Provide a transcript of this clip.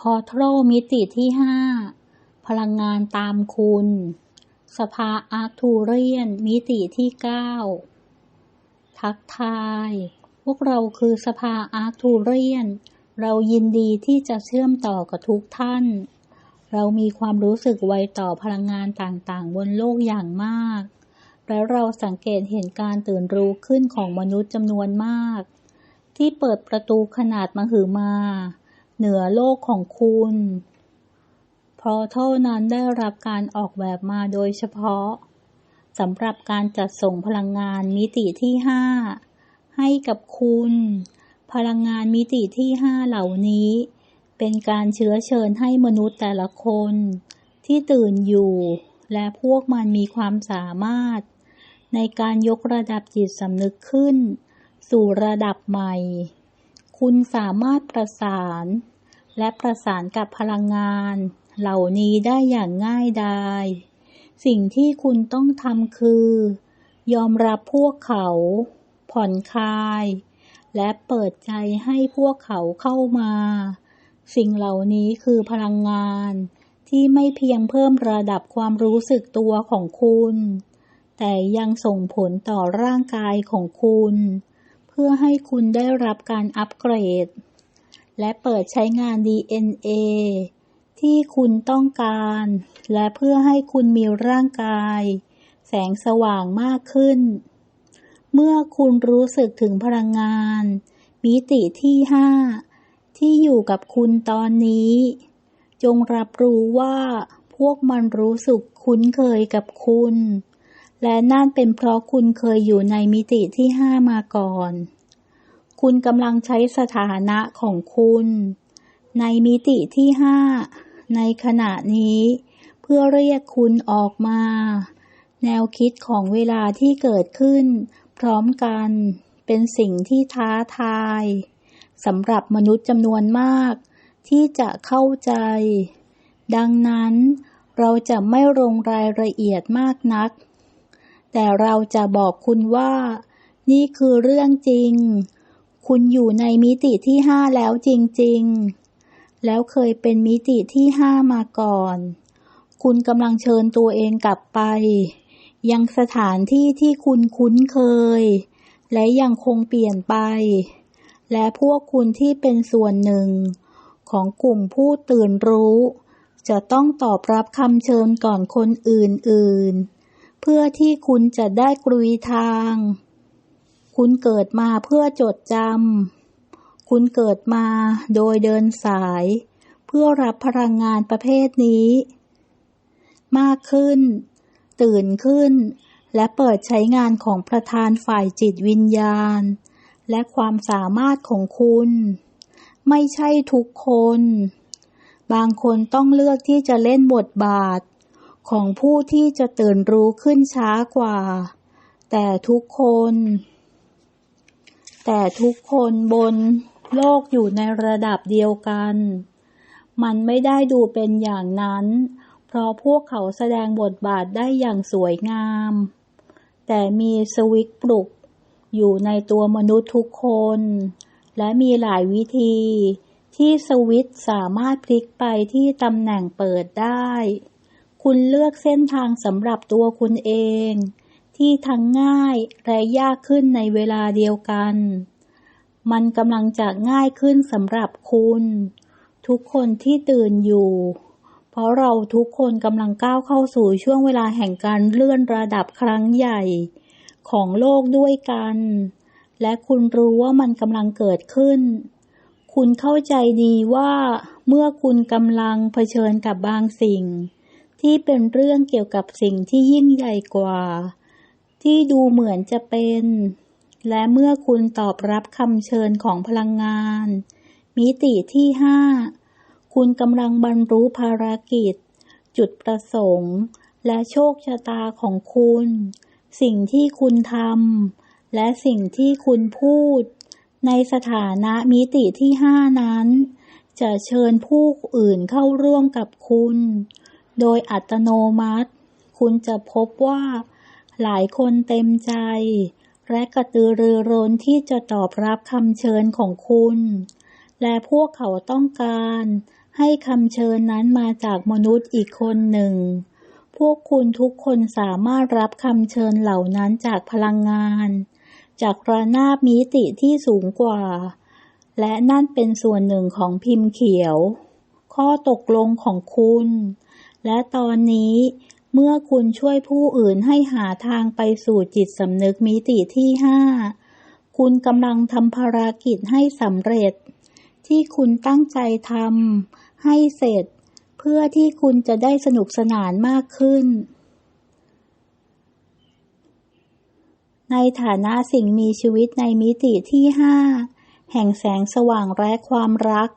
พอโทรมิติที่ห้าพลังงานตามคุณ สภาอาร์ทูเรียน มิติที่เก้าทักทาย พวกเราคือสภาอาร์ทูเรียน เรายินดีที่จะเชื่อมต่อกับทุกท่าน เรามีความรู้สึกไวต่อพลังงานต่างๆ บนโลกอย่างมาก และเราสังเกตเห็นการตื่นรู้ขึ้นของมนุษย์จำนวนมาก ที่เปิดประตูขนาดมหึมา เหนือโลกของคุณพราะเท่านั้นได้รับการออกแบบมาโดยเฉพาะสำหรับการจัดส่งพลังงานมิติที่ห้าให้กับคุณ พลังงานมิติที่ห้าเหล่านี้ เป็นการเชื้อเชิญให้มนุษย์แต่ละคน ที่ตื่นอยู่ และพวกมันมีความสามารถ ในการยกระดับจิตสำนึกขึ้น สู่ระดับใหม่ คุณสามารถประสาน และประสานกับพลังงาน เหล่านี้ได้อย่างง่ายดาย สิ่งที่คุณต้องทำคือ ยอมรับพวกเขา ผ่อนคลาย และเปิดใจให้พวกเขาเข้ามา สิ่งเหล่านี้คือพลังงานที่ไม่เพียงเพิ่มระดับความรู้สึกตัวของคุณ แต่ยังส่งผลต่อร่างกายของคุณ พื่อให้คุณได้รับการอัปเกรด และเปิดใช้งาน DNA ที่คุณต้องการ และเพื่อให้คุณมีร่างกาย แสงสว่างมากขึ้น เมื่อคุณรู้สึกถึงพลังงาน มิติที่ห้าที่อยู่กับคุณตอนนี้ จงรับรู้ว่าพวกมันรู้สึกคุ้นเคยกับคุณ และนั่นเป็นเพราะคุณเคยอยู่ในมิติที่ห้ามาก่อน คุณกำลังใช้สถานะของคุณ ในมิติที่ห้าในขณะนี้ เพื่อเรียกคุณออกมา แนวคิดของเวลาที่เกิดขึ้น พร้อมกัน เป็นสิ่งที่ท้าทายสำหรับมนุษย์จำนวนมาก ที่จะเข้าใจ ดังนั้น เราจะไม่ลงรายละเอียดมากนัก แต่เราจะบอกคุณว่า นี่คือเรื่องจริง คุณอยู่ในมิติที่ห้าแล้วจริง ๆ แล้วเคยเป็นมิติที่ห้ามาก่อน คุณกำลังเชิญตัวเองกลับไป ยังสถานที่ที่คุณคุ้นเคย และยังคงเปลี่ยนไป และพวกคุณที่เป็นส่วนหนึ่ง ของกลุ่มผู้ตื่นรู้จะต้องตอบรับคำเชิญก่อนคนอื่นๆ พื่อที่คุณจะได้กลุยทาง คุณเกิดมาเพื่อจดจำ คุณเกิดมาโดยเดินสาย เพื่อรับพลังงานประเภทนี้ มากขึ้น ตื่นขึ้น และเปิดใช้งานของประธานฝ่ายจิตวิญญาณ และความสามารถของคุณ ไม่ใช่ทุกคน บางคนต้องเลือกที่จะเล่นบทบาท ของผู้ที่จะตื่นรู้ขึ้นช้ากว่า แต่ทุกคน แต่ทุกคนบนโลกอยู่ในระดับเดียวกัน มันไม่ได้ดูเป็นอย่างนั้น เพราะพวกเขาแสดงบทบาทได้อย่างสวยงาม แต่มีสวิตปลุก อยู่ในตัวมนุษย์ทุกคน และมีหลายวิธีที่สวิตสามารถพลิกไปที่ตำแหน่งเปิดได้ คุณเลือกเส้นทางสำหรับตัวคุณเอง ที่ทั้งง่ายและยากขึ้นในเวลาเดียวกัน มันกำลังจะง่ายขึ้นสำหรับคุณ ทุกคนที่ตื่นอยู่ เพราะเราทุกคนกำลังก้าวเข้าสู่ช่วงเวลาแห่งการเลื่อนระดับครั้งใหญ่ ของโลกด้วยกัน และคุณรู้ว่ามันกำลังเกิดขึ้นคุณเข้าใจดีว่าเมื่อคุณกำลังเผชิญกับบางสิ่ง ที่เป็นเรื่องเกี่ยวกับสิ่งที่ยิ่งใหญ่กว่า ที่ดูเหมือนจะเป็น และเมื่อคุณตอบรับคำเชิญของพลังงาน มิติที่ห้าคุณกำลังบรรลุภารกิจ จุดประสงค์ และโชคชะตาของคุณ สิ่งที่คุณทำและสิ่งที่คุณพูด ในสถานะมิติที่ห้านั้น จะเชิญผู้อื่นเข้าร่วมกับคุณ โดยอัตโนมัติ คุณจะพบว่า หลายคนเต็มใจ และกระตือรือร้นที่จะตอบรับคำเชิญของคุณ และพวกเขาต้องการ ให้คำเชิญนั้นมาจากมนุษย์อีกคนหนึ่ง พวกคุณทุกคนสามารถรับคำเชิญเหล่านั้นจากพลังงาน จากระนาบมิติที่สูงกว่า และนั่นเป็นส่วนหนึ่งของพิมพ์เขียว ข้อตกลงของคุณ และตอนนี้เมื่อคุณช่วยผู้อื่นให้หาทางไปสู่จิตสำนึกมิติที่ห้าคุณกำลังทำภารกิจให้สำเร็จ ที่คุณตั้งใจทำให้เสร็จ เพื่อที่คุณจะได้สนุกสนานมากขึ้น ในฐานะสิ่งมีชีวิตในมิติที่ห้าแห่งแสงสว่างและความรัก